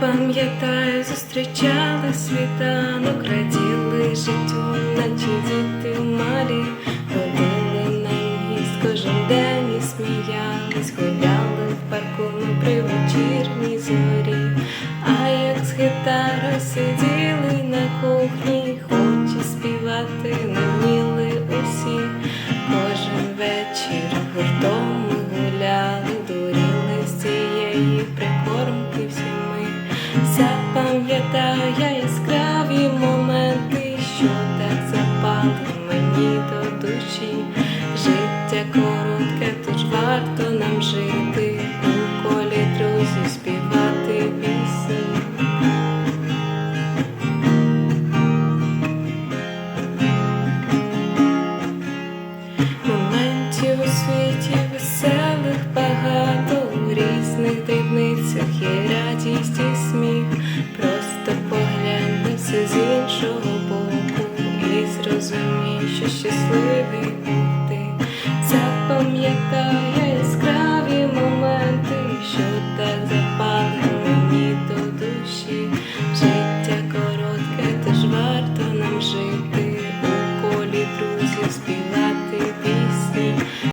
Пам'ятаю, зустрічали світанок, раділи життю, наче діти малі, ходили на міст кожен день і сміялись, гуляли в парку ми при вечірній зорі, а як з гітарою сиділи на кухні, хоч співати не вміли усі, Запам'ятаю я яскраві моменти, що так запали мені до душі. Життя коротке, тож варто нам жити, у колі співати пісні. Моментів лицях є радість і сміх, просто поглянь все з іншого боку і зрозумій, що щасливий був ти запам'ятає яскраві моменти, що так запали мені до душі. Життя коротке, тож варто нам жити у колі друзів співати.